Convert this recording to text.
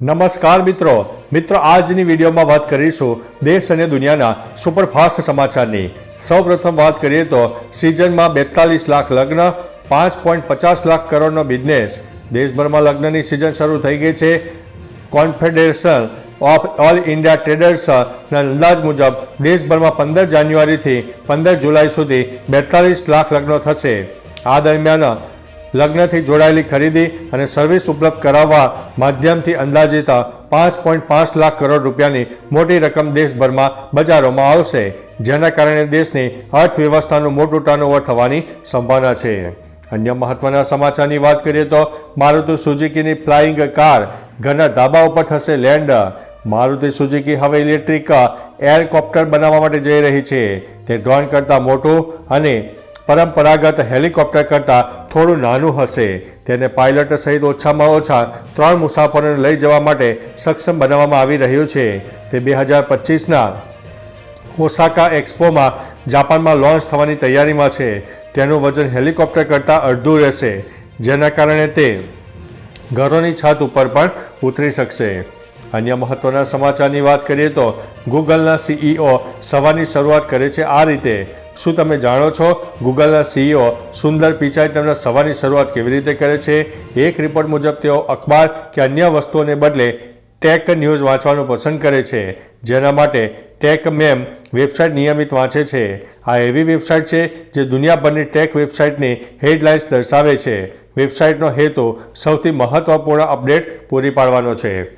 નમસ્કાર મિત્રો. મિત્રો, આજની વિડીયોમાં વાત કરીશું દેશ અને દુનિયાના સુપરફાસ્ટ સમાચારની. સૌપ્રથમ વાત કરીએ તો સિઝનમાં બેતાલીસ લાખ લગ્ન, પાંચ પોઈન્ટ પચાસ લાખ કરોડનો બિઝનેસ. દેશભરમાં લગ્નની સિઝન શરૂ થઈ ગઈ છે. કોન્ફેડરેશન ઓફ ઓલ ઇન્ડિયા ટ્રેડર્સના અંદાજ મુજબ દેશભરમાં પંદર જાન્યુઆરીથી પંદર જુલાઈ સુધી બેતાલીસ લાખ લગ્નો થશે. આ દરમિયાન લગ્નથી જોડાયેલી ખરીદી અને સર્વિસ ઉપલબ્ધ કરાવવા માધ્યમથી અંદાજિત પાંચ પોઈન્ટ પાંચ લાખ કરોડ રૂપિયાની મોટી રકમ દેશભરમાં બજારોમાં આવશે, જેના કારણે દેશની અર્થવ્યવસ્થાનું મોટું ટર્નઓવર થવાની સંભાવના છે. અન્ય મહત્વના સમાચારની વાત કરીએ તો, મારુતિ સુઝુકીની ફ્લાઇંગ કાર ઘરના ધાબા ઉપર થશે લેન્ડ. મારુતિ સુઝુકી હવે ઇલેક્ટ્રિક એરકોપ્ટર બનાવવા માટે જઈ રહી છે. તે ડ્રોન કરતાં મોટું અને પરંપરાગત હેલિકોપ્ટર કરતાં થોડું નાનું હશે. તેને પાયલટ સહિત ઓછામાં ઓછા ત્રણ મુસાફરોને લઈ જવા માટે સક્ષમ બનાવવામાં આવી રહ્યું છે. તે બે હજાર પચીસના ઓસાકા એક્સપોમાં જાપાનમાં લોન્ચ થવાની તૈયારીમાં છે. તેનું વજન હેલિકોપ્ટર કરતાં અડધું રહેશે, જેના કારણે તે ઘરોની છત ઉપર પણ ઉતરી શકશે. અન્ય મહત્વના સમાચારની વાત કરીએ તો ગૂગલના સીઈઓ સવારની શરૂઆત કરે છે આ રીતે. શું તમે જાણો છો? ગૂગલના સીઈઓ સુંદર પિચાઈ તેમના સવારની શરૂઆત કેવી રીતે કરે છે? એક રિપોર્ટ મુજબ તેઓ અખબાર કે અન્ય વસ્તુઓને બદલે ટેક ન્યૂઝ વાંચવાનું પસંદ કરે છે. જેના માટે ટેક મેમ વેબસાઇટ નિયમિત વાંચે છે. આ એવી વેબસાઇટ છે જે દુનિયાભરની ટેક વેબસાઇટની હેડલાઇન્સ દર્શાવે છે. વેબસાઇટનો હેતુ સૌથી મહત્વપૂર્ણ અપડેટ પૂરી પાડવાનો છે.